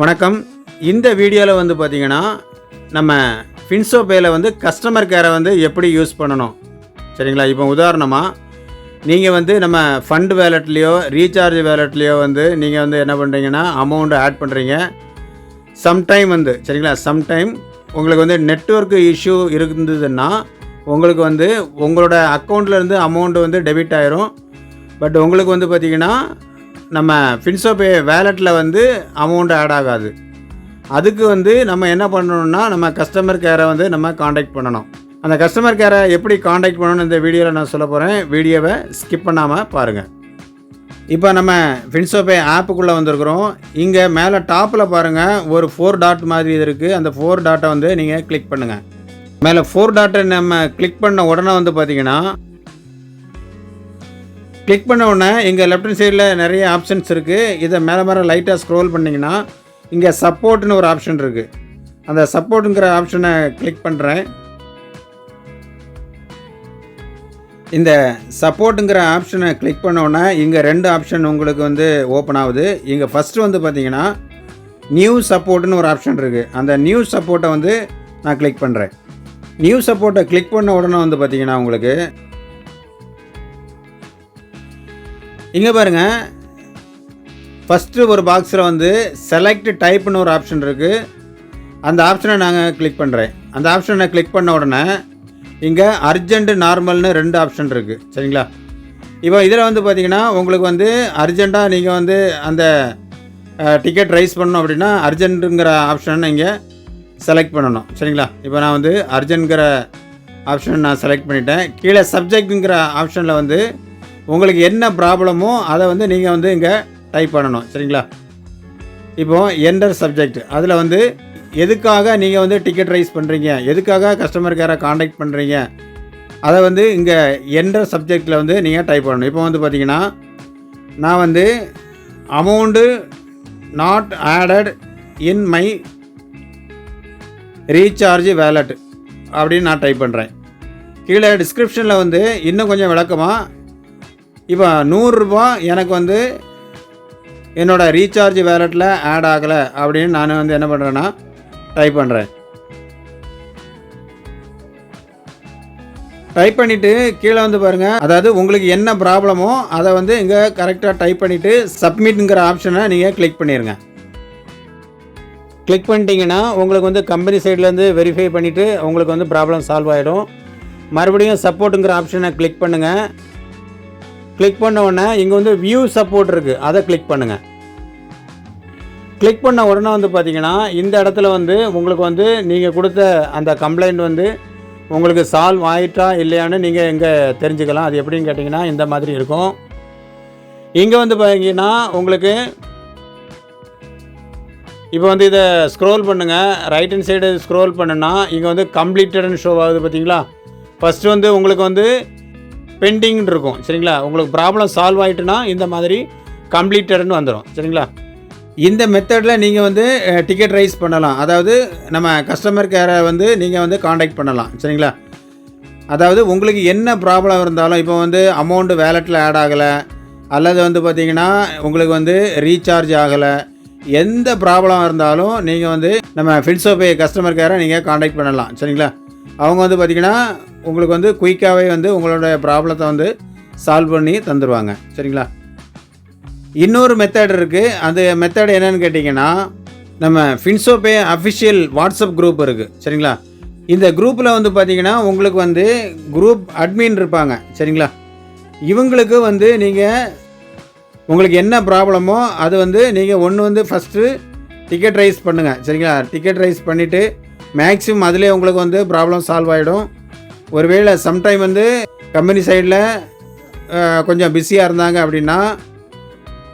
வணக்கம். இந்த வீடியோவில் வந்து பார்த்திங்கன்னா நம்ம ஃபின்சோ பேயில் வந்து கஸ்டமர் கேரை வந்து எப்படி யூஸ் பண்ணணும்? சரிங்களா? இப்போ உதாரணமாக நீங்கள் வந்து நம்ம ஃபண்ட் வேலட்லேயோ ரீசார்ஜ் வேலட்லேயோ வந்து நீங்கள் வந்து என்ன பண்ணுறீங்கன்னா அமௌண்ட்டு ஆட் பண்ணுறீங்க சம்டைம் வந்து சரிங்களா? சம்டைம் உங்களுக்கு வந்து நெட்வொர்க் இஷ்யூ இருந்ததுன்னா உங்களுக்கு வந்து உங்களோட அக்கௌண்ட்லேருந்து அமௌண்ட்டு வந்து டெபிட் ஆயிரும். பட் உங்களுக்கு வந்து பார்த்திங்கன்னா நம்ம ஃபின்சோபே வேலெட்டில் வந்து அமௌண்ட் ஆட் ஆகாது. அதுக்கு வந்து நம்ம என்ன பண்ணணும்னா நம்ம கஸ்டமர் கேரை வந்து நம்ம காண்டாக்ட் பண்ணணும். அந்த கஸ்டமர் கேரை எப்படி காண்டாக்ட் பண்ணணும்னு இந்த வீடியோவில் நான் சொல்ல போகிறேன் வீடியோவை ஸ்கிப் பண்ணாமல் பாருங்கள் இப்போ நம்ம ஃபின்சோபே ஆப்புக்குள்ளே வந்திருக்கிறோம். இங்கே மேலே டாப்பில் பாருங்கள் ஒரு ஃபோர் டாட் மாதிரி இது இருக்குது அந்த ஃபோர் டாட்டை வந்து நீங்கள் கிளிக் பண்ணுங்கள் மேலே ஃபோர் டாட்டை நம்ம கிளிக் பண்ண உடனே வந்து பார்த்திங்கன்னா கிளிக் பண்ண உடனே இங்கே லெஃப்ட் ஹேண்ட் சைடில் நிறைய ஆப்ஷன்ஸ் இருக்குது இதை மேலே மேலே லைட்டாக ஸ்க்ரோல் பண்ணிங்கன்னா இங்கே சப்போர்ட்னு ஒரு ஆப்ஷன் இருக்குது அந்த சப்போர்ட்டுங்கிற ஆப்ஷனை கிளிக் பண்ணுறேன் இந்த சப்போர்ட்டுங்கிற ஆப்ஷனை கிளிக் பண்ண இங்கே ரெண்டு ஆப்ஷன் உங்களுக்கு வந்து ஓப்பன் ஆகுது. இங்கே ஃபஸ்ட்டு வந்து பார்த்தீங்கன்னா நியூ சப்போர்ட்னு ஒரு ஆப்ஷன் இருக்குது அந்த நியூ சப்போர்ட்டை வந்து நான் கிளிக் பண்ணுறேன் நியூ சப்போர்ட்டை கிளிக் பண்ண உடனே வந்து பார்த்தீங்கன்னா உங்களுக்கு இங்கே பாருங்கள் ஃபஸ்ட்டு ஒரு பாக்ஸில் வந்து செலக்ட் டைப்னு ஒரு ஆப்ஷன் இருக்குது அந்த ஆப்ஷனை நாங்கள் கிளிக் பண்ணுறேன் அந்த ஆப்ஷனை கிளிக் பண்ண உடனே இங்கே அர்ஜென்ட் நார்மல்னு ரெண்டு ஆப்ஷன் இருக்குது சரிங்களா? இப்போ இதில் வந்து பார்த்தீங்கன்னா உங்களுக்கு வந்து அர்ஜெண்ட்டாக நீங்கள் வந்து அந்த டிக்கெட் ரைஸ் பண்ணணும் அப்படின்னா அர்ஜென்ட்டுங்கிற ஆப்ஷனை நீங்கள் செலக்ட் பண்ணணும். சரிங்களா? இப்போ நான் வந்து அர்ஜெண்ட்ங்கிற ஆப்ஷன் நான் செலக்ட் பண்ணிட்டேன். கீழே சப்ஜெக்ட்டுங்கிற ஆப்ஷனில் வந்து உங்களுக்கு என்ன ப்ராப்ளமோ அதை வந்து நீங்கள் வந்து இங்கே டைப் பண்ணணும் சரிங்களா? இப்போ என்டர் சப்ஜெக்ட் அதில் வந்து எதுக்காக நீங்கள் வந்து டிக்கெட் ரைஸ் பண்ணுறீங்க எதுக்காக கஸ்டமர் கேரை காண்டாக்ட் பண்ணுறீங்க அதை வந்து இங்கே என்டர் சப்ஜெக்டில் வந்து நீங்கள் டைப் பண்ணணும். இப்போ வந்து பார்த்தீங்கன்னா நான் வந்து amount not added in my recharge wallet அப்படின்னு நான் டைப் பண்ணுறேன் கீழே டிஸ்கிரிப்ஷனில் வந்து இன்னும் கொஞ்சம் விளக்கமாக இப்போ நூறுரூபா எனக்கு வந்து என்னோடய ரீசார்ஜ் வேலெட்டில் ஆட் ஆகலை அப்படின்னு நான் வந்து என்ன பண்ணுறேன்னா டைப் பண்ணுறேன் டைப் பண்ணிவிட்டு கீழே வந்து பாருங்கள் அதாவது உங்களுக்கு என்ன ப்ராப்ளமோ அதை வந்து இங்கே கரெக்டாக டைப் பண்ணிவிட்டு சப்மிட்ங்கிற ஆப்ஷனை நீங்கள் கிளிக் பண்ணிடுங்க கிளிக் பண்ணிட்டீங்கன்னா உங்களுக்கு வந்து கம்பெனி சைட்லேருந்து வெரிஃபை பண்ணிவிட்டு உங்களுக்கு வந்து ப்ராப்ளம் சால்வ் ஆகிடும் மறுபடியும் சப்போர்ட்டுங்கிற ஆப்ஷனை கிளிக் பண்ணுங்கள் கிளிக் பண்ண உடனே இங்கே வந்து வியூ சப்போர்ட் இருக்குது அதை கிளிக் பண்ணுங்கள் கிளிக் பண்ண உடனே வந்து பார்த்தீங்கன்னா இந்த இடத்துல வந்து உங்களுக்கு வந்து நீங்கள் கொடுத்த அந்த கம்ப்ளைண்ட் வந்து உங்களுக்கு சால்வ் ஆயிட்டா இல்லையான்னு நீங்கள் எங்கே தெரிஞ்சுக்கலாம். அது எப்படின்னு கேட்டிங்கன்னா இந்த மாதிரி இருக்கும். இங்கே வந்து பார்த்தீங்கன்னா உங்களுக்கு இப்போ வந்து இதை ஸ்க்ரோல் பண்ணுங்கள் ரைட் ஹேண்ட் சைடு ஸ்க்ரோல் பண்ணுன்னா இங்கே வந்து கம்ப்ளீட்டட்னு ஷோ ஆகுது பார்த்தீங்களா ஃபஸ்ட்டு வந்து உங்களுக்கு வந்து பெண்டிங்னு இருக்கும். சரிங்களா? உங்களுக்கு ப்ராப்ளம் சால்வ் ஆகிட்டுனா இந்த மாதிரி கம்ப்ளீட்டட்னு வந்துடும் சரிங்களா? இந்த மெத்தடில் நீங்கள் வந்து டிக்கெட் ரைஸ் பண்ணலாம். அதாவது நம்ம கஸ்டமர் கேரை வந்து நீங்கள் வந்து காண்டாக்ட் பண்ணலாம். சரிங்களா? அதாவது உங்களுக்கு என்ன ப்ராப்ளம் இருந்தாலும் இப்போ வந்து அமௌண்ட்டு வேலெட்டில் ஆட் ஆகலை அல்லது வந்து பார்த்திங்கன்னா உங்களுக்கு வந்து ரீசார்ஜ் ஆகலை எந்த ப்ராப்ளம் இருந்தாலும் நீங்கள் வந்து நம்ம ஃபின்சோபே கஸ்டமர் கேரை நீங்கள் காண்டாக்ட் பண்ணலாம். சரிங்களா? அவங்க வந்து பார்த்திங்கன்னா உங்களுக்கு வந்து குயிக்காகவே வந்து உங்களோட ப்ராப்ளத்தை வந்து சால்வ் பண்ணி தந்துடுவாங்க சரிங்களா? இன்னொரு மெத்தட் இருக்குது அந்த மெத்தட் என்னன்னு கேட்டிங்கன்னா நம்ம ஃபின்சோபே அஃபிஷியல் வாட்ஸ்அப் குரூப் இருக்குது சரிங்களா? இந்த குரூப்பில் வந்து பார்த்தீங்கன்னா உங்களுக்கு வந்து குரூப் அட்மின் இருப்பாங்க. சரிங்களா? இவங்களுக்கு வந்து நீங்கள் உங்களுக்கு என்ன ப்ராப்ளமோ அது வந்து நீங்கள் ஒன்று வந்து ஃபஸ்ட்டு டிக்கெட் ரைஸ் பண்ணுங்கள் சரிங்களா? டிக்கெட் ரைஸ் பண்ணிவிட்டு மேக்ஸிமம் அதிலே உங்களுக்கு வந்து ப்ராப்ளம் சால்வ் ஆகிடும் ஒருவேளை சம்டைம் வந்து கம்பெனி சைடில் கொஞ்சம் பிஸியாக இருந்தாங்க அப்படின்னா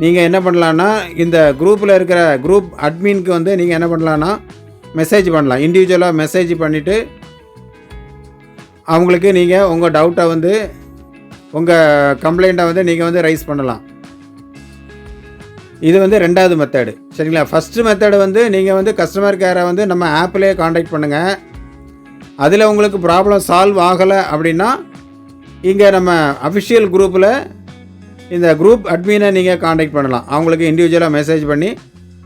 நீங்கள் என்ன பண்ணலான்னா இந்த குரூப்பில் இருக்கிற குரூப் அட்மின்க்கு வந்து நீங்கள் என்ன பண்ணலான்னா மெசேஜ் பண்ணலாம். இண்டிவிஜுவலாக மெசேஜ் பண்ணிவிட்டு அவங்களுக்கு நீங்கள் உங்கள் டவுட்டை வந்து உங்கள் கம்ப்ளைண்ட்டை வந்து நீங்கள் வந்து ரைஸ் பண்ணலாம். இது வந்து ரெண்டாவது மெத்தடு சரிங்களா? ஃபஸ்ட்டு மெத்தடு வந்து நீங்கள் வந்து கஸ்டமர் கேரை வந்து நம்ம ஆப்லேயே காண்டாக்ட் பண்ணுங்கள் அதில் உங்களுக்கு ப்ராப்ளம் சால்வ் ஆகலை அப்படின்னா இங்கே நம்ம அஃபிஷியல் குரூப்பில் இந்த குரூப் அட்மினை நீங்கள் காண்டாக்ட் பண்ணலாம். அவங்களுக்கு இண்டிவிஜுவலாக மெசேஜ் பண்ணி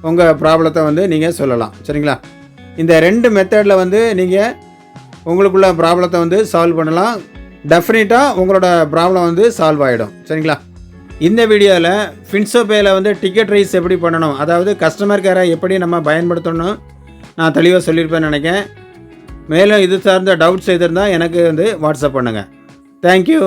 உங்கள் ப்ராப்ளத்தை வந்து நீங்கள் சொல்லலாம். சரிங்களா? இந்த ரெண்டு மெத்தடில் வந்து நீங்கள் உங்களுக்குள்ள ப்ராப்ளத்தை வந்து சால்வ் பண்ணலாம். டெஃபினட்டாக உங்களோட ப்ராப்ளம் வந்து சால்வ் ஆகிடும் சரிங்களா? இந்த வீடியோவில் ஃபின்சோபேயில் வந்து டிக்கெட் ரைஸ் எப்படி பண்ணணும்? அதாவது கஸ்டமர் கேரை எப்படி நம்ம பயன்படுத்தணும்? நான் தெளிவாக சொல்லியிருப்பேன்னு நினைக்கிறேன். மேலும் இது சார்ந்த டவுட்ஸ் எது இருந்தால் எனக்கு வந்து வாட்ஸ்அப் பண்ணுங்கள் தேங்க்யூ